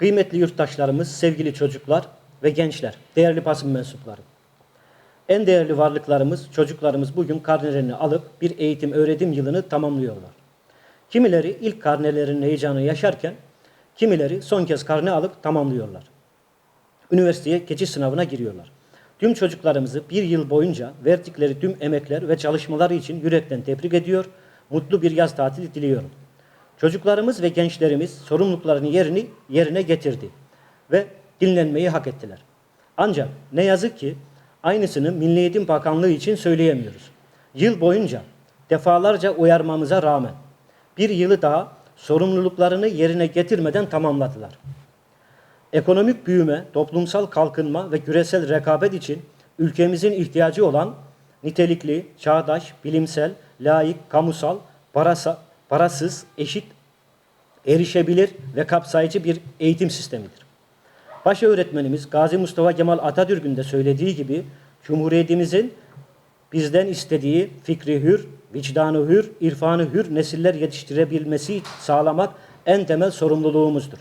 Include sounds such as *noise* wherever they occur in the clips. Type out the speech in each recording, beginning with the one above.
Kıymetli yurttaşlarımız, sevgili çocuklar ve gençler, değerli basın mensupları. En değerli varlıklarımız, çocuklarımız bugün karnelerini alıp bir eğitim öğretim yılını tamamlıyorlar. Kimileri ilk karnelerinin heyecanı yaşarken, kimileri son kez karne alıp tamamlıyorlar. Üniversiteye geçiş sınavına giriyorlar. Tüm çocuklarımızı bir yıl boyunca verdikleri tüm emekler ve çalışmaları için yürekten tebrik ediyor, mutlu bir yaz tatili diliyorum. Çocuklarımız ve gençlerimiz sorumluluklarını yerini yerine getirdi ve dinlenmeyi hak ettiler. Ancak ne yazık ki aynısını Milli Eğitim Bakanlığı için söyleyemiyoruz. Yıl boyunca defalarca uyarmamıza rağmen bir yılı daha sorumluluklarını yerine getirmeden tamamladılar. Ekonomik büyüme, toplumsal kalkınma ve küresel rekabet için ülkemizin ihtiyacı olan nitelikli, çağdaş, bilimsel, layık, kamusal, parasa, parasız, eşit, erişebilir ve kapsayıcı bir eğitim sistemidir. Baş öğretmenimiz Gazi Mustafa Kemal Atatürk'ün de söylediği gibi Cumhuriyetimizin bizden istediği fikri hür, vicdanı hür, irfanı hür nesiller yetiştirebilmesi sağlamak en temel sorumluluğumuzdur.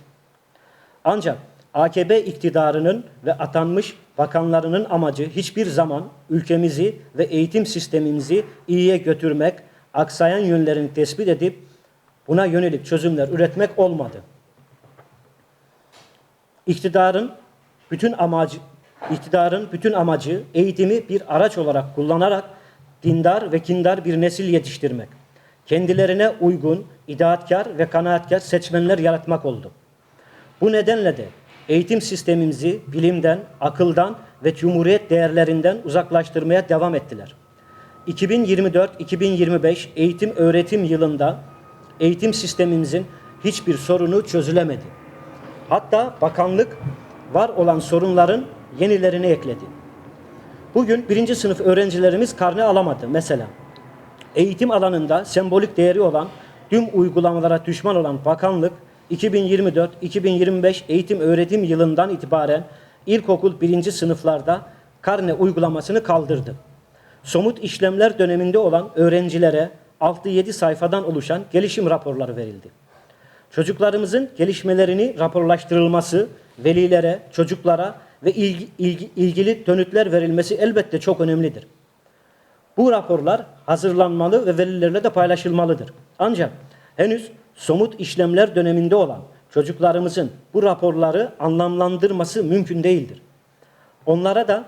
Ancak AKP iktidarının ve atanmış bakanlarının amacı hiçbir zaman ülkemizi ve eğitim sistemimizi iyiye götürmek, aksayan yönlerini tespit edip buna yönelik çözümler üretmek olmadı. İktidarın bütün amacı iktidarın bütün amacı eğitimi bir araç olarak kullanarak dindar ve kindar bir nesil yetiştirmek. Kendilerine uygun, idaatkar ve kanaatkar seçmenler yaratmak oldu. Bu nedenle de eğitim sistemimizi bilimden, akıldan ve cumhuriyet değerlerinden uzaklaştırmaya devam ettiler. 2024-2025 eğitim öğretim yılında eğitim sistemimizin hiçbir sorunu çözülemedi. Hatta bakanlık var olan sorunların yenilerini ekledi. Bugün birinci sınıf öğrencilerimiz karne alamadı mesela. Eğitim alanında sembolik değeri olan tüm uygulamalara düşman olan bakanlık 2024-2025 eğitim öğretim yılından itibaren ilkokul birinci sınıflarda karne uygulamasını kaldırdı. Somut işlemler döneminde olan öğrencilere 6-7 sayfadan oluşan gelişim raporları verildi. Çocuklarımızın gelişmelerini raporlaştırılması, velilere, çocuklara ve ilgi, ilgi, ilgili dönütler verilmesi elbette çok önemlidir. Bu raporlar hazırlanmalı ve velilerle de paylaşılmalıdır. Ancak henüz somut işlemler döneminde olan çocuklarımızın bu raporları anlamlandırması mümkün değildir. Onlara da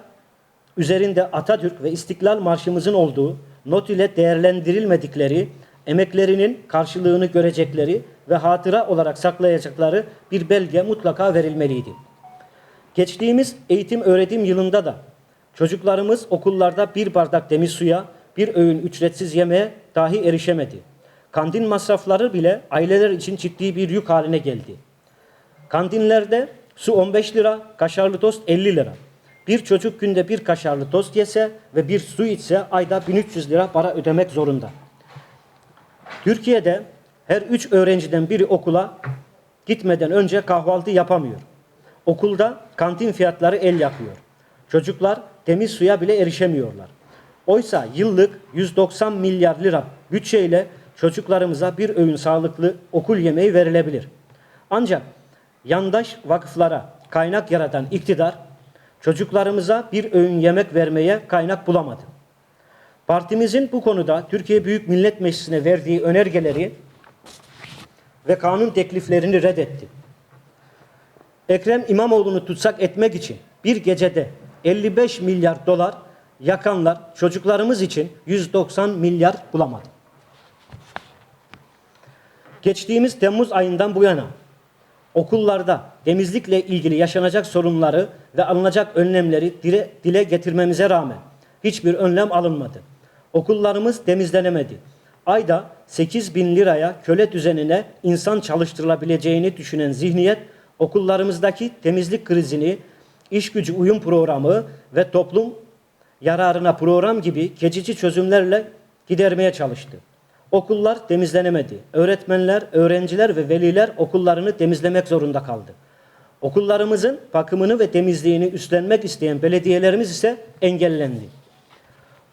üzerinde Atatürk ve İstiklal Marşımızın olduğu not ile değerlendirilmedikleri, emeklerinin karşılığını görecekleri ve hatıra olarak saklayacakları bir belge mutlaka verilmeliydi. Geçtiğimiz eğitim öğretim yılında da çocuklarımız okullarda bir bardak temiz suya, bir öğün ücretsiz yemeğe dahi erişemedi. Kantin masrafları bile aileler için ciddi bir yük haline geldi. Kantinlerde su 15 lira, kaşarlı tost 50 lira. Bir çocuk günde bir kaşarlı tost yese ve bir su içse ayda 1300 lira para ödemek zorunda. Türkiye'de her üç öğrenciden biri okula gitmeden önce kahvaltı yapamıyor. Okulda kantin fiyatları el yakıyor. Çocuklar temiz suya bile erişemiyorlar. Oysa yıllık 190 milyar lira bütçeyle çocuklarımıza bir öğün sağlıklı okul yemeği verilebilir. Ancak yandaş vakıflara kaynak yaratan iktidar çocuklarımıza bir öğün yemek vermeye kaynak bulamadı. Partimizin bu konuda Türkiye Büyük Millet Meclisi'ne verdiği önergeleri ve kanun tekliflerini reddetti. Ekrem İmamoğlu'nu tutsak etmek için bir gecede 55 milyar dolar yakanlar çocuklarımız için 190 milyar bulamadı. Geçtiğimiz Temmuz ayından bu yana okullarda temizlikle ilgili yaşanacak sorunları ve alınacak önlemleri dile, dile getirmemize rağmen hiçbir önlem alınmadı. Okullarımız temizlenemedi. Ayda 8 bin liraya köle düzenine insan çalıştırılabileceğini düşünen zihniyet okullarımızdaki temizlik krizini, iş gücü uyum programı ve toplum yararına program gibi geçici çözümlerle gidermeye çalıştı. Okullar temizlenemedi. Öğretmenler, öğrenciler ve veliler okullarını temizlemek zorunda kaldı. Okullarımızın bakımını ve temizliğini üstlenmek isteyen belediyelerimiz ise engellendi.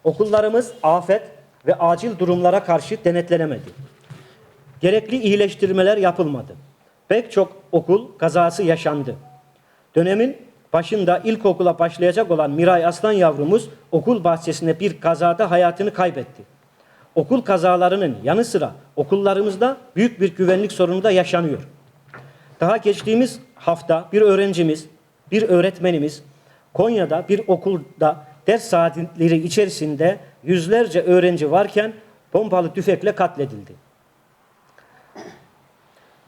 Okullarımız afet ve acil durumlara karşı denetlenemedi. Gerekli iyileştirmeler yapılmadı. Pek çok okul kazası yaşandı. Dönemin başında ilkokula başlayacak olan Miray Aslan yavrumuz okul bahçesinde bir kazada hayatını kaybetti. Okul kazalarının yanı sıra okullarımızda büyük bir güvenlik sorunu da yaşanıyor. Daha geçtiğimiz hafta bir öğrencimiz, bir öğretmenimiz Konya'da bir okulda ders saatleri içerisinde yüzlerce öğrenci varken pompalı tüfekle katledildi.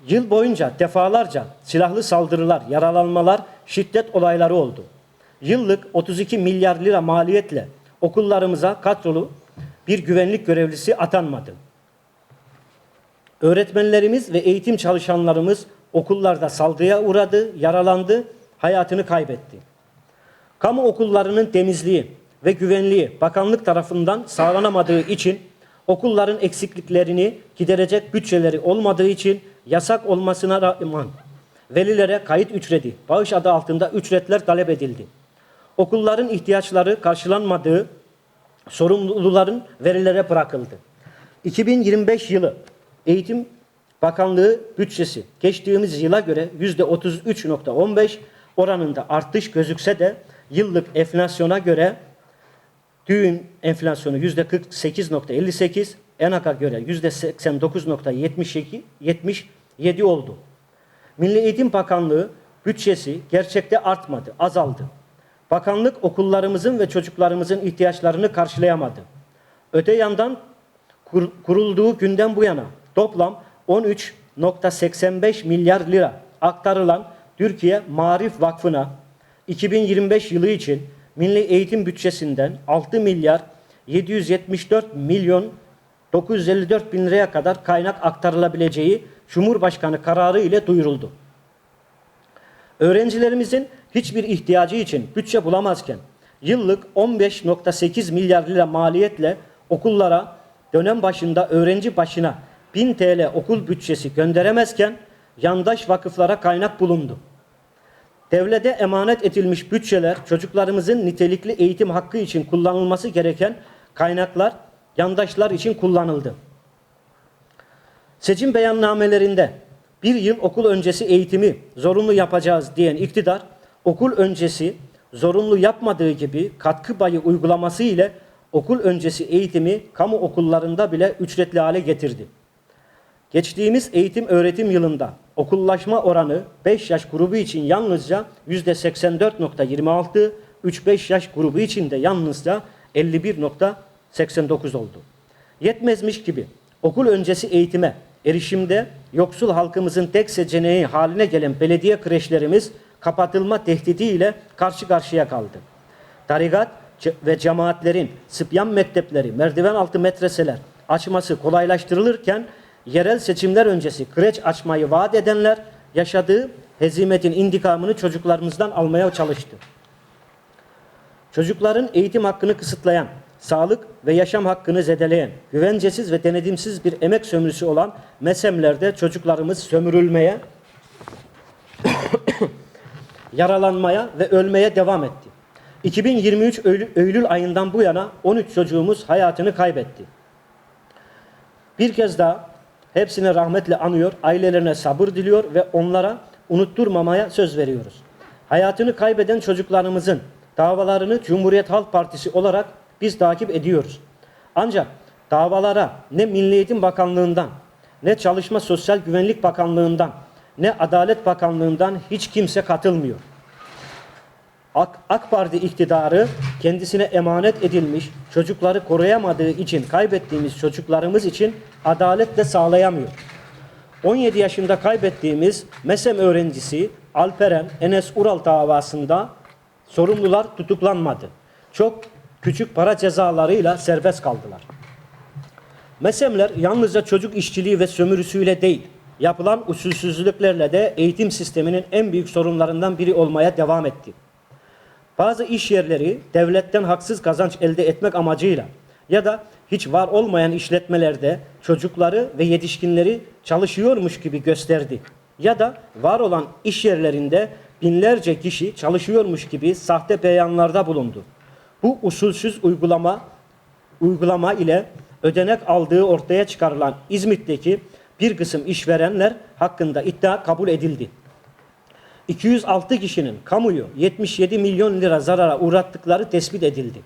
Yıl boyunca defalarca silahlı saldırılar, yaralanmalar, şiddet olayları oldu. Yıllık 32 milyar lira maliyetle okullarımıza kadrolu bir güvenlik görevlisi atanmadı. Öğretmenlerimiz ve eğitim çalışanlarımız okullarda saldırıya uğradı, yaralandı, hayatını kaybetti. Kamu okullarının temizliği ve güvenliği bakanlık tarafından sağlanamadığı için okulların eksikliklerini giderecek bütçeleri olmadığı için yasak olmasına rağmen velilere kayıt ücreti, bağış adı altında ücretler talep edildi. Okulların ihtiyaçları karşılanmadığı sorumluların verilere bırakıldı. 2025 yılı Eğitim Bakanlığı bütçesi geçtiğimiz yıla göre %33.15 oranında artış gözükse de yıllık enflasyona göre düğün enflasyonu %48.58, ENAK'a göre %89.72 77 oldu. Milli Eğitim Bakanlığı bütçesi gerçekte artmadı, azaldı. Bakanlık okullarımızın ve çocuklarımızın ihtiyaçlarını karşılayamadı. Öte yandan kur- kurulduğu günden bu yana toplam 13.85 milyar lira aktarılan Türkiye Marif Vakfı'na 2025 yılı için Milli Eğitim bütçesinden 6 milyar 774 milyon 954 bin liraya kadar kaynak aktarılabileceği Cumhurbaşkanı kararı ile duyuruldu. Öğrencilerimizin hiçbir ihtiyacı için bütçe bulamazken yıllık 15.8 milyar lira maliyetle okullara dönem başında öğrenci başına 1000 TL okul bütçesi gönderemezken yandaş vakıflara kaynak bulundu. Devlete emanet edilmiş bütçeler çocuklarımızın nitelikli eğitim hakkı için kullanılması gereken kaynaklar yandaşlar için kullanıldı. Seçim beyannamelerinde bir yıl okul öncesi eğitimi zorunlu yapacağız diyen iktidar okul öncesi zorunlu yapmadığı gibi katkı payı uygulaması ile okul öncesi eğitimi kamu okullarında bile ücretli hale getirdi. Geçtiğimiz eğitim öğretim yılında okullaşma oranı 5 yaş grubu için yalnızca %84.26, 3-5 yaş grubu için de yalnızca 51.89 oldu. Yetmezmiş gibi okul öncesi eğitime erişimde yoksul halkımızın tek seçeneği haline gelen belediye kreşlerimiz kapatılma tehdidiyle karşı karşıya kaldı. Tarikat ve cemaatlerin sıpyan mektepleri, merdiven altı medreseler açması kolaylaştırılırken yerel seçimler öncesi kreç açmayı vaat edenler yaşadığı hezimetin intikamını çocuklarımızdan almaya çalıştı. Çocukların eğitim hakkını kısıtlayan, sağlık ve yaşam hakkını zedeleyen, güvencesiz ve denetimsiz bir emek sömürüsü olan mesemlerde çocuklarımız sömürülmeye, yaralanmaya ve ölmeye devam etti. 2023 Eylül, ayından bu yana 13 çocuğumuz hayatını kaybetti. Bir kez daha hepsine rahmetle anıyor, ailelerine sabır diliyor ve onlara unutturmamaya söz veriyoruz. Hayatını kaybeden çocuklarımızın davalarını Cumhuriyet Halk Partisi olarak biz takip ediyoruz. Ancak davalara ne Milli Eğitim Bakanlığı'ndan, ne Çalışma Sosyal Güvenlik Bakanlığı'ndan, ne Adalet Bakanlığı'ndan hiç kimse katılmıyor. AK, AK Parti iktidarı kendisine emanet edilmiş çocukları koruyamadığı için kaybettiğimiz çocuklarımız için adalet de sağlayamıyor. 17 yaşında kaybettiğimiz MESEM öğrencisi Alperen Enes Ural davasında sorumlular tutuklanmadı. Çok küçük para cezalarıyla serbest kaldılar. MESEM'ler yalnızca çocuk işçiliği ve sömürüsüyle değil, yapılan usulsüzlüklerle de eğitim sisteminin en büyük sorunlarından biri olmaya devam etti. Bazı iş yerleri devletten haksız kazanç elde etmek amacıyla ya da hiç var olmayan işletmelerde çocukları ve yetişkinleri çalışıyormuş gibi gösterdi. Ya da var olan iş yerlerinde binlerce kişi çalışıyormuş gibi sahte beyanlarda bulundu. Bu usulsüz uygulama uygulama ile ödenek aldığı ortaya çıkarılan İzmit'teki bir kısım işverenler hakkında iddia kabul edildi. 206 kişinin kamuyu 77 milyon lira zarara uğrattıkları tespit edildi.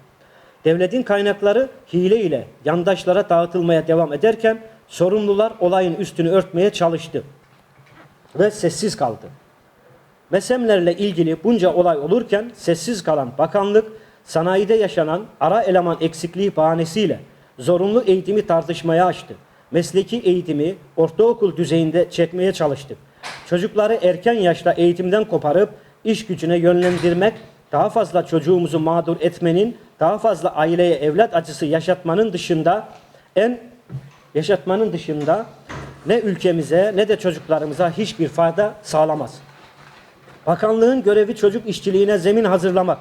Devletin kaynakları hile ile yandaşlara dağıtılmaya devam ederken sorumlular olayın üstünü örtmeye çalıştı ve sessiz kaldı. Mesemlerle ilgili bunca olay olurken sessiz kalan bakanlık sanayide yaşanan ara eleman eksikliği bahanesiyle zorunlu eğitimi tartışmaya açtı. Mesleki eğitimi ortaokul düzeyinde çekmeye çalıştı. Çocukları erken yaşta eğitimden koparıp iş gücüne yönlendirmek, daha fazla çocuğumuzu mağdur etmenin, daha fazla aileye evlat acısı yaşatmanın dışında en yaşatmanın dışında ne ülkemize ne de çocuklarımıza hiçbir fayda sağlamaz. Bakanlığın görevi çocuk işçiliğine zemin hazırlamak,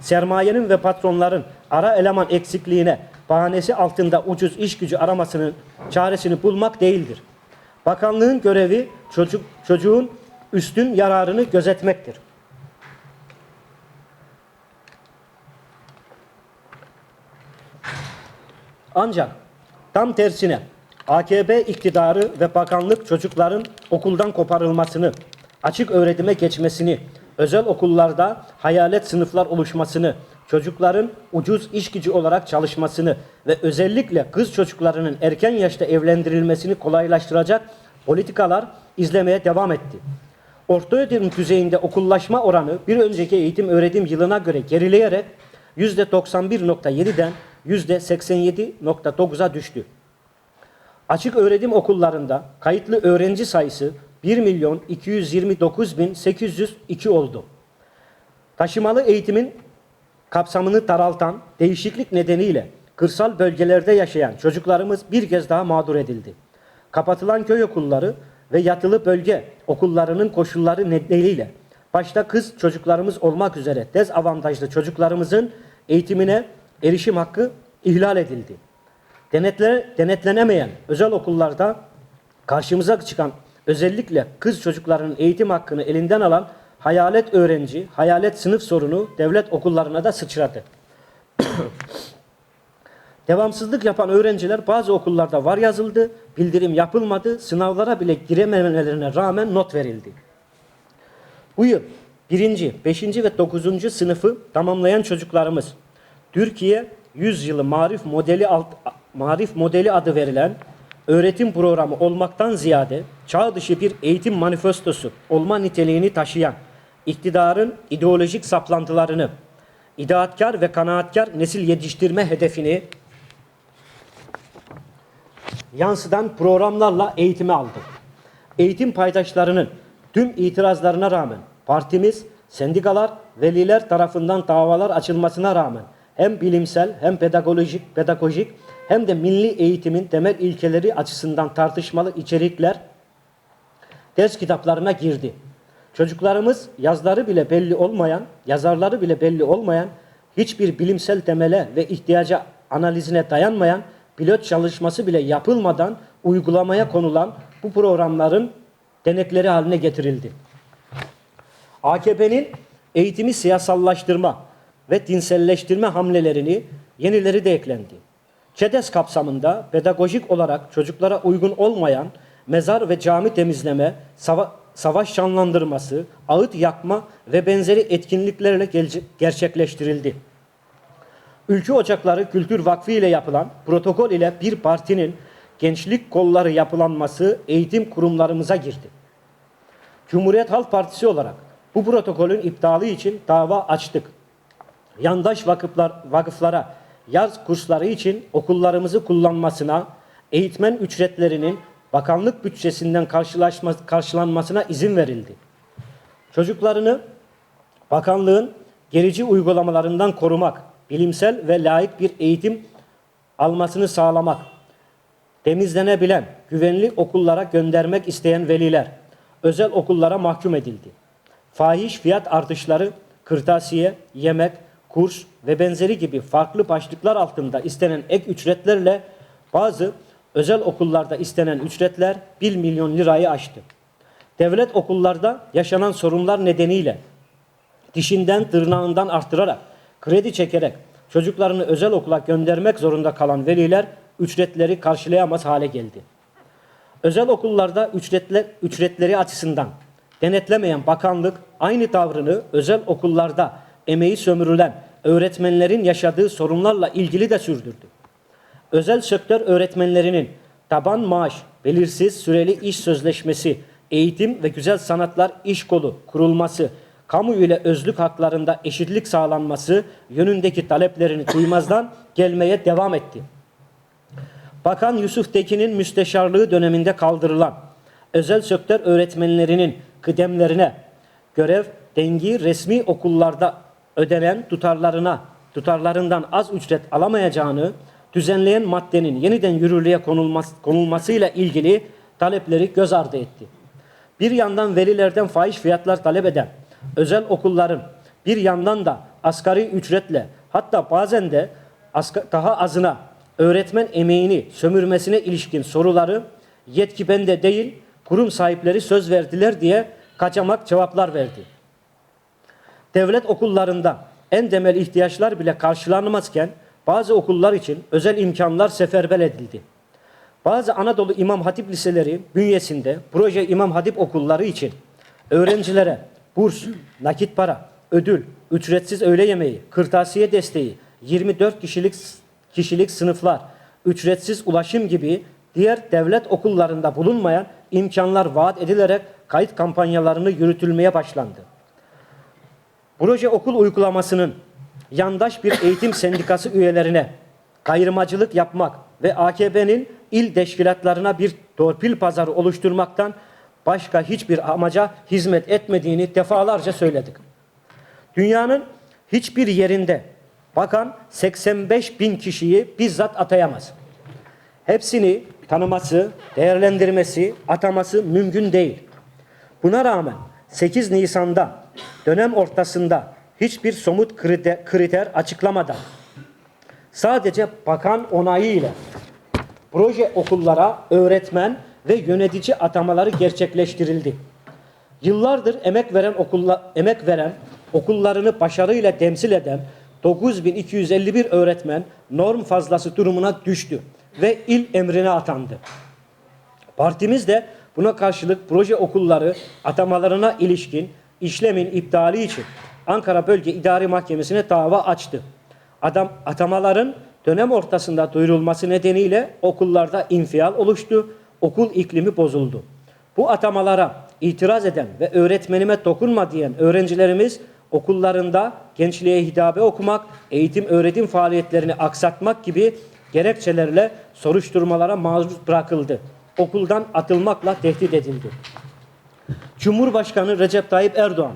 sermayenin ve patronların ara eleman eksikliğine bahanesi altında ucuz iş gücü aramasının çaresini bulmak değildir. Bakanlığın görevi çocuk çocuğun üstün yararını gözetmektir. Ancak tam tersine AKP iktidarı ve bakanlık çocukların okuldan koparılmasını, açık öğretime geçmesini, özel okullarda hayalet sınıflar oluşmasını, çocukların ucuz iş gücü olarak çalışmasını ve özellikle kız çocuklarının erken yaşta evlendirilmesini kolaylaştıracak politikalar izlemeye devam etti. Orta öğretim düzeyinde okullaşma oranı bir önceki eğitim öğretim yılına göre gerileyerek %91.7'den %87.9'a düştü. Açık öğretim okullarında kayıtlı öğrenci sayısı 1 milyon 229 bin 802 oldu. Taşımalı eğitimin kapsamını daraltan değişiklik nedeniyle kırsal bölgelerde yaşayan çocuklarımız bir kez daha mağdur edildi. Kapatılan köy okulları ve yatılı bölge okullarının koşulları nedeniyle başta kız çocuklarımız olmak üzere dezavantajlı çocuklarımızın eğitimine erişim hakkı ihlal edildi. Denetle, denetlenemeyen özel okullarda karşımıza çıkan özellikle kız çocuklarının eğitim hakkını elinden alan hayalet öğrenci, hayalet sınıf sorunu devlet okullarına da sıçradı. *coughs* Devamsızlık yapan öğrenciler bazı okullarda var yazıldı, bildirim yapılmadı, sınavlara bile girememelerine rağmen not verildi. Bu yıl birinci, beşinci ve dokuzuncu sınıfı tamamlayan çocuklarımız Türkiye 100 yılı marif modeli alt, marif modeli adı verilen öğretim programı olmaktan ziyade çağ dışı bir eğitim manifestosu olma niteliğini taşıyan iktidarın ideolojik saplantılarını, idaatkar ve kanaatkar nesil yetiştirme hedefini yansıdan programlarla eğitime aldı. Eğitim paydaşlarının tüm itirazlarına rağmen partimiz, sendikalar, veliler tarafından davalar açılmasına rağmen hem bilimsel hem pedagojik, pedagojik hem de milli eğitimin temel ilkeleri açısından tartışmalı içerikler ders kitaplarına girdi. Çocuklarımız yazları bile belli olmayan, yazarları bile belli olmayan, hiçbir bilimsel temele ve ihtiyaca analizine dayanmayan, pilot çalışması bile yapılmadan uygulamaya konulan bu programların denekleri haline getirildi. AKP'nin eğitimi siyasallaştırma ve dinselleştirme hamlelerini yenileri de eklendi. ÇEDES kapsamında pedagojik olarak çocuklara uygun olmayan mezar ve cami temizleme, sava savaş canlandırması, ağıt yakma ve benzeri etkinliklerle gerçekleştirildi. Ülke Ocakları Kültür Vakfı ile yapılan protokol ile bir partinin gençlik kolları yapılanması eğitim kurumlarımıza girdi. Cumhuriyet Halk Partisi olarak bu protokolün iptali için dava açtık. Yandaş vakıflar, vakıflara yaz kursları için okullarımızı kullanmasına, eğitmen ücretlerinin bakanlık bütçesinden karşılanmasına izin verildi. Çocuklarını bakanlığın gerici uygulamalarından korumak, bilimsel ve layık bir eğitim almasını sağlamak, temizlenebilen, güvenli okullara göndermek isteyen veliler özel okullara mahkum edildi. Fahiş fiyat artışları, kırtasiye, yemek, kurs ve benzeri gibi farklı başlıklar altında istenen ek ücretlerle bazı özel okullarda istenen ücretler 1 milyon lirayı aştı. Devlet okullarda yaşanan sorunlar nedeniyle dişinden tırnağından arttırarak, kredi çekerek çocuklarını özel okula göndermek zorunda kalan veliler ücretleri karşılayamaz hale geldi. Özel okullarda ücretler, ücretleri açısından denetlemeyen bakanlık aynı tavrını özel okullarda emeği sömürülen öğretmenlerin yaşadığı sorunlarla ilgili de sürdürdü. Özel sektör öğretmenlerinin taban maaş, belirsiz süreli iş sözleşmesi, eğitim ve güzel sanatlar iş kolu kurulması, kamu ile özlük haklarında eşitlik sağlanması yönündeki taleplerini duymazdan gelmeye devam etti. Bakan Yusuf Tekin'in müsteşarlığı döneminde kaldırılan özel sektör öğretmenlerinin kıdemlerine görev dengi resmi okullarda ödenen tutarlarına tutarlarından az ücret alamayacağını düzenleyen maddenin yeniden yürürlüğe konulması, konulmasıyla ilgili talepleri göz ardı etti. Bir yandan velilerden fahiş fiyatlar talep eden özel okulların bir yandan da asgari ücretle hatta bazen de daha azına öğretmen emeğini sömürmesine ilişkin soruları yetki bende değil kurum sahipleri söz verdiler diye kaçamak cevaplar verdi. Devlet okullarında en temel ihtiyaçlar bile karşılanmazken bazı okullar için özel imkanlar seferber edildi. Bazı Anadolu İmam Hatip liseleri bünyesinde proje İmam Hatip okulları için öğrencilere burs, nakit para, ödül, ücretsiz öğle yemeği, kırtasiye desteği, 24 kişilik kişilik sınıflar, ücretsiz ulaşım gibi diğer devlet okullarında bulunmayan imkanlar vaat edilerek kayıt kampanyalarını yürütülmeye başlandı. Proje okul uygulamasının yandaş bir eğitim sendikası üyelerine kayırmacılık yapmak ve AKP'nin il teşkilatlarına bir torpil pazarı oluşturmaktan başka hiçbir amaca hizmet etmediğini defalarca söyledik. Dünyanın hiçbir yerinde bakan 85 bin kişiyi bizzat atayamaz. Hepsini tanıması, değerlendirmesi, ataması mümkün değil. Buna rağmen 8 Nisan'da dönem ortasında hiçbir somut kriter, açıklamadan sadece bakan onayı ile proje okullara öğretmen ve yönetici atamaları gerçekleştirildi. Yıllardır emek veren okulla, emek veren okullarını başarıyla temsil eden 9251 öğretmen norm fazlası durumuna düştü ve il emrine atandı. Partimiz de buna karşılık proje okulları atamalarına ilişkin işlemin iptali için Ankara Bölge İdari Mahkemesi'ne dava açtı. Adam atamaların dönem ortasında duyurulması nedeniyle okullarda infial oluştu, okul iklimi bozuldu. Bu atamalara itiraz eden ve öğretmenime dokunma diyen öğrencilerimiz okullarında gençliğe hidabe okumak, eğitim öğretim faaliyetlerini aksatmak gibi gerekçelerle soruşturmalara maruz bırakıldı. Okuldan atılmakla tehdit edildi. Cumhurbaşkanı Recep Tayyip Erdoğan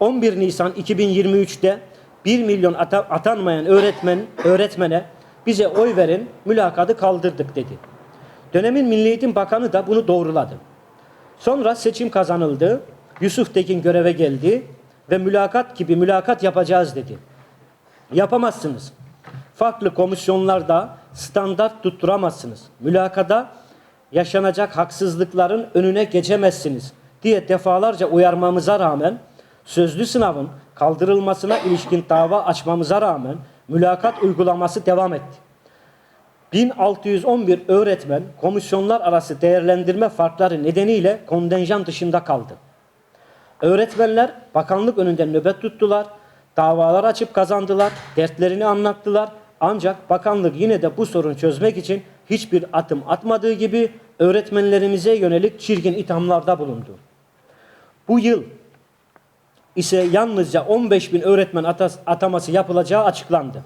11 Nisan 2023'te 1 milyon ata- atanmayan öğretmen öğretmene bize oy verin mülakatı kaldırdık dedi. Dönemin Milli Eğitim Bakanı da bunu doğruladı. Sonra seçim kazanıldı. Yusuf Tekin göreve geldi ve mülakat gibi mülakat yapacağız dedi. Yapamazsınız. Farklı komisyonlarda standart tutturamazsınız. Mülakada yaşanacak haksızlıkların önüne geçemezsiniz diye defalarca uyarmamıza rağmen sözlü sınavın kaldırılmasına ilişkin dava açmamıza rağmen mülakat uygulaması devam etti. 1611 öğretmen komisyonlar arası değerlendirme farkları nedeniyle kontenjan dışında kaldı. Öğretmenler bakanlık önünde nöbet tuttular, davalar açıp kazandılar, dertlerini anlattılar. Ancak bakanlık yine de bu sorunu çözmek için hiçbir atım atmadığı gibi öğretmenlerimize yönelik çirkin ithamlarda bulundu. Bu yıl ise yalnızca 15 bin öğretmen ataması yapılacağı açıklandı.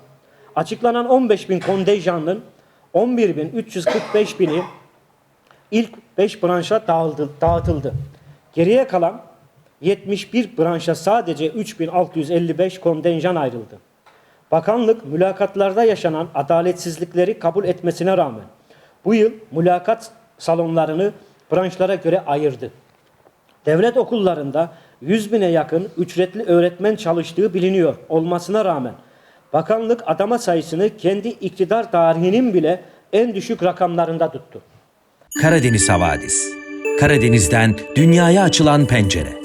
Açıklanan 15 bin kontenjanın 11 bin 345 bini ilk 5 branşa dağıtıldı. Geriye kalan 71 branşa sadece 3655 kontenjan ayrıldı. Bakanlık mülakatlarda yaşanan adaletsizlikleri kabul etmesine rağmen bu yıl mülakat salonlarını branşlara göre ayırdı. Devlet okullarında 100 bine yakın ücretli öğretmen çalıştığı biliniyor olmasına rağmen bakanlık atama sayısını kendi iktidar tarihinin bile en düşük rakamlarında tuttu. Karadeniz Havadis. Karadeniz'den dünyaya açılan pencere.